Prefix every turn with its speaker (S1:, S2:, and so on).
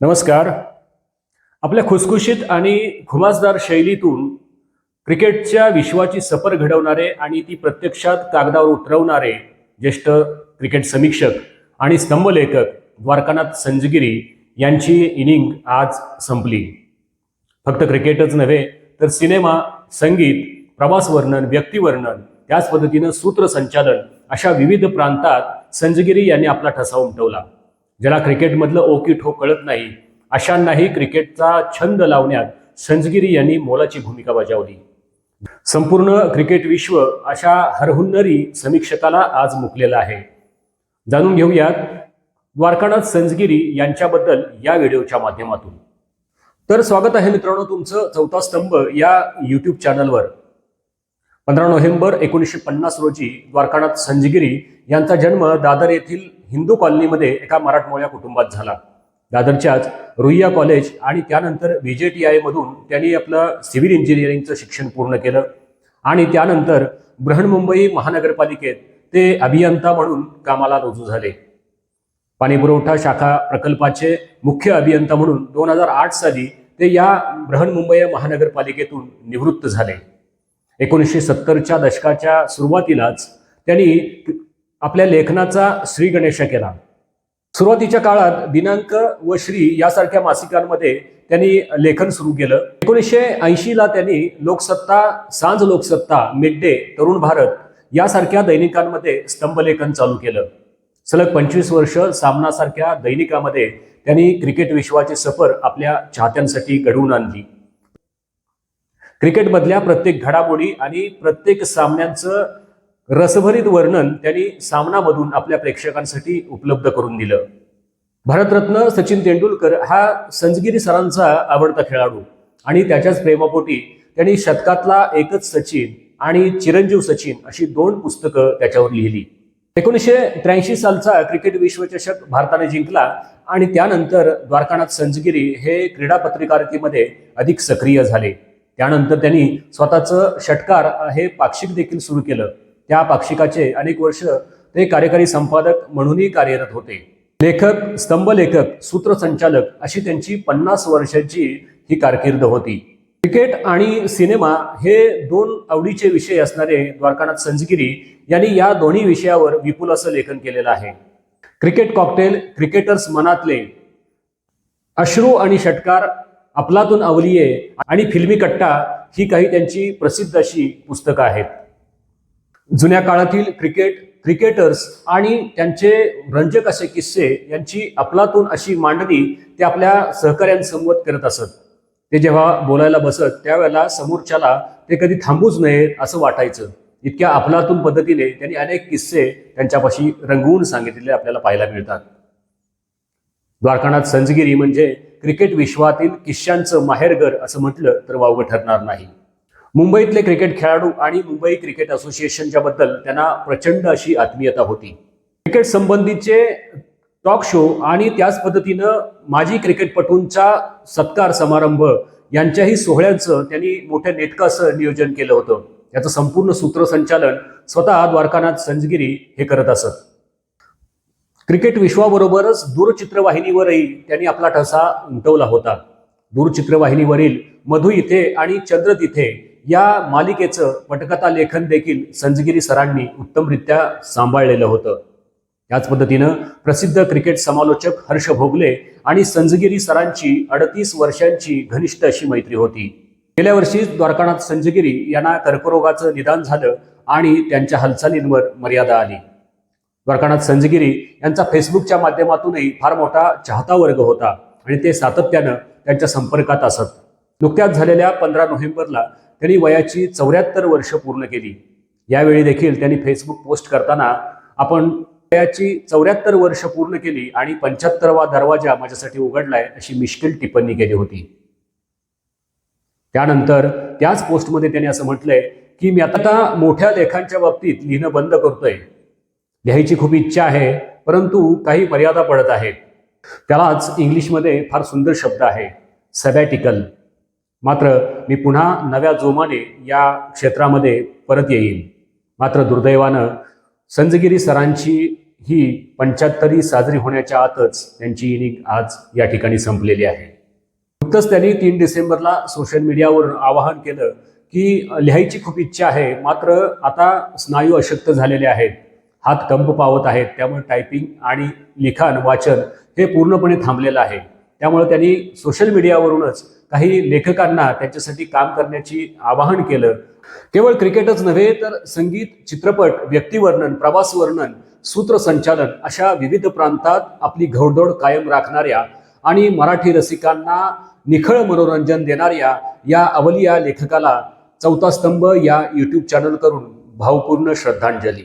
S1: नमस्कार. आपल्या खुसखुशीत आणि खुमासदार शैलीतून क्रिकेटच्या विश्वाची सफर घडवणारे आणि ती प्रत्यक्षात कागदावर उतरवणारे ज्येष्ठ क्रिकेट समीक्षक आणि स्तंभलेखक द्वारकानाथ संजगिरी यांची इनिंग आज संपली. फक्त क्रिकेटच नव्हे तर सिनेमा संगीत प्रवास वर्णन व्यक्तिवर्णन त्याच पद्धतीनं सूत्रसंचालन अशा विविध प्रांतात संजगिरी यांनी आपला ठसा उमटवला. ज्याला क्रिकेटमधलं ओकी ठो कळत नाही अशांनाही क्रिकेटचा छंद लावण्यात संजगिरी यांनी मोलाची भूमिका बजावली. संपूर्ण क्रिकेट विश्व अशा हरहुन्नरी समीक्षकाला आज मुकलेला आहे. जाणून घेऊयात द्वारकानाथ संजगिरी यांच्याबद्दल या व्हिडिओच्या माध्यमातून. तर स्वागत आहे मित्रांनो तुमचं चौथा स्तंभ या यूट्यूब चॅनलवर. पंधरा नोव्हेंबर एकोणीसशे पन्नास रोजी द्वारकानाथ संजगिरी यांचा जन्म दादर येथील हिंदू कॉलनीमध्ये एका मराठमोळ्या कुटुंबात झाला. दादरच्याच रुईया कॉलेज आणि त्यानंतर व्ही जे टी आय मधून त्यांनी आपलं सिव्हिल इंजिनिअरिंगचं शिक्षण पूर्ण केलं. आणि त्यानंतर बृहन्मुंबई महानगरपालिकेत ते अभियंता म्हणून कामाला रुजू झाले. पाणीपुरवठा शाखा प्रकल्पाचे मुख्य अभियंता म्हणून दोन हजार आठ साली ते या बृहन्मुंबई महानगरपालिकेतून निवृत्त झाले. एकोणीसशे सत्तरच्या दशकाच्या सुरुवातीलाच त्यांनी आपल्या लेखनाचा श्री गणेश केला. सुरुवातीच्या काळात दिनांक व श्री यासारख्या मासिकांमध्ये त्यांनी लेखन सुरू केलं. एकोणीसशे ऐंशीला त्यांनी लोकसत्ता सांज लोकसत्ता मिड डे तरुण भारत यासारख्या दैनिकांमध्ये स्तंभलेखन चालू केलं. सलग पंचवीस वर्ष सामनासारख्या दैनिकामध्ये त्यांनी क्रिकेट विश्वाची सफर आपल्या चाहत्यांसाठी घडवून आणली. क्रिकेटमधल्या प्रत्येक घडामोडी आणि प्रत्येक सामन्यांचं रसभरीत वर्णन त्यांनी सामनामधून आपल्या प्रेक्षकांसाठी उपलब्ध करून दिलं. भारतरत्न सचिन तेंडुलकर हा संजगिरी सरांचा आवडता खेळाडू आणि त्याच्याच प्रेमापोटी त्यांनी शतकातला एकच सचिन आणि चिरंजीव सचिन अशी दोन पुस्तकं त्याच्यावर लिहिली. एकोणीसशे त्र्याऐंशी सालचा क्रिकेट विश्वचषक भारताने जिंकला आणि त्यानंतर द्वारकानाथ संजगिरी हे क्रीडा पत्रकारितेमध्ये अधिक सक्रिय झाले. त्यानंतर त्यांनी स्वतःचं षटकार हे पाक्षिक देखील सुरू केलं. त्या पाक्षिकाचे अनेक वर्ष ते कार्यकारी संपादक म्हणूनही कार्यरत होते. लेखक स्तंभलेखक सूत्रसंचालक अशी त्यांची पन्नास वर्षाची ही कारकीर्द होती. क्रिकेट आणि सिनेमा हे दोन आवडीचे विषय असणारे द्वारकानाथ संजगिरी यांनी या दोन्ही विषयावर विपुल असं लेखन केलेलं आहे. क्रिकेट कॉकटेल क्रिकेटर्स मनातले अश्रू आणि षटकार आपलातून अवलिये आणि फिल्मी कट्टा ही काही त्यांची प्रसिद्ध अशी पुस्तकं आहेत. जुन्या काळातील क्रिकेट क्रिकेटर्स आणि त्यांचे रंजक असे किस्से यांची अफलातून अशी मांडणी ते आपल्या सहकाऱ्यांसमोर करत असत. ते जेव्हा बोलायला बसत त्यावेळेला समोरच्याला ते कधी थांबूच नये असं वाटायचं. इतक्या अफलातून पद्धतीने त्यांनी अनेक किस्से त्यांच्यापाशी रंगवून सांगितलेले आपल्याला पाहायला मिळतात. द्वारकानाथ संजगिरी म्हणजे क्रिकेट विश्वातील किस्स्यांचं माहेरघर असं म्हटलं तर वावगं ठरणार नाही. मुंबईतले क्रिकेट खेळाडू आणि मुंबई क्रिकेट असोसिएशनच्या बद्दल त्यांना प्रचंड अशी आत्मीयता होती. क्रिकेट संबंधीचे टॉक शो आणि त्याच पद्धतीनं माजी क्रिकेटपटूंचा सत्कार समारंभ यांच्याही सोहळ्यांचं त्यांनी मोठ्या नेटकाचं नियोजन केलं होतं. याचं संपूर्ण सूत्रसंचालन स्वतः द्वारकानाथ संजगिरी हे करत असत. क्रिकेट विश्वाबरोबरच दूरचित्रवाहिनीवरही त्यांनी आपला ठसा उमटवला होता. दूरचित्रवाहिनीवरील मधु इथे आणि चंद्र तिथे या मालिकेचं पटकथा लेखन देखील संजगिरी सरांनी उत्तमरित्या सांभाळलेलं होतं. याच पद्धतीनं प्रसिद्ध क्रिकेट समालोचक हर्ष भोगले आणि संजगिरी सरांची अडतीस वर्षांची घनिष्ठ अशी मैत्री होती. गेल्या वर्षी द्वारकानाथ संजगिरी यांना कर्करोगाचं निदान झालं आणि त्यांच्या हालचालींवर मर्यादा आली. द्वारकानाथ संजगिरी यांचा फेसबुकच्या माध्यमातूनही फार मोठा चाहता वर्ग होता आणि ते सातत्यानं त्यांच्या संपर्कात असत. नुकत्याच झालेल्या पंधरा नोव्हेंबरला त्यांनी वयाची चौऱ्याहत्तर वर्ष पूर्ण केली. यावेळी देखील त्यांनी फेसबुक पोस्ट करताना आपण वयाची चौऱ्याहत्तर वर्ष पूर्ण केली आणि पंच्याहत्तरवा दरवाजा माझ्यासाठी उघडलाय अशी मिश्किल टिप्पणी केली होती. त्यानंतर त्याच पोस्टमध्ये त्यांनी असं म्हटलंय की मी आता मोठ्या लेखांच्या बाबतीत लिहिणं बंद करतोय. लिहायची खूप इच्छा आहे परंतु काही मर्यादा पडत आहेत. त्यालाच इंग्लिशमध्ये फार सुंदर शब्द आहे सबॅटिकल मात्र मी पुन्हा नव्या जोमाने या क्षेत्रामध्ये परत येईन. मात्र दुर्दैवानं संजगिरी सरांची ही पंच्याहत्तरी साजरी होण्याच्या आतच त्यांची इनिंग आज या ठिकाणी संपलेली आहे. नुकतंच त्यांनी तीन डिसेंबरला सोशल मीडियावरून आवाहन केलं की लिहायची खूप इच्छा आहे मात्र आता स्नायू अशक्त झालेले आहेत हात कंप पावत आहेत त्यामुळे टायपिंग आणि लिखाण वाचन हे पूर्णपणे थांबलेलं आहे. त्यामुळे त्यांनी सोशल मीडियावरूनच काही लेखकांना त्यांच्यासाठी काम करण्याची आवाहन केलं. केवळ क्रिकेटच नव्हे तर संगीत चित्रपट व्यक्तिवर्णन प्रवास वर्णन सूत्रसंचालन अशा विविध प्रांतात आपली घोडदौड कायम राखणाऱ्या आणि मराठी रसिकांना निखळ मनोरंजन देणाऱ्या या अवलिया लेखकाला चौथा स्तंभ या यूट्यूब चॅनल करून भावपूर्ण श्रद्धांजली.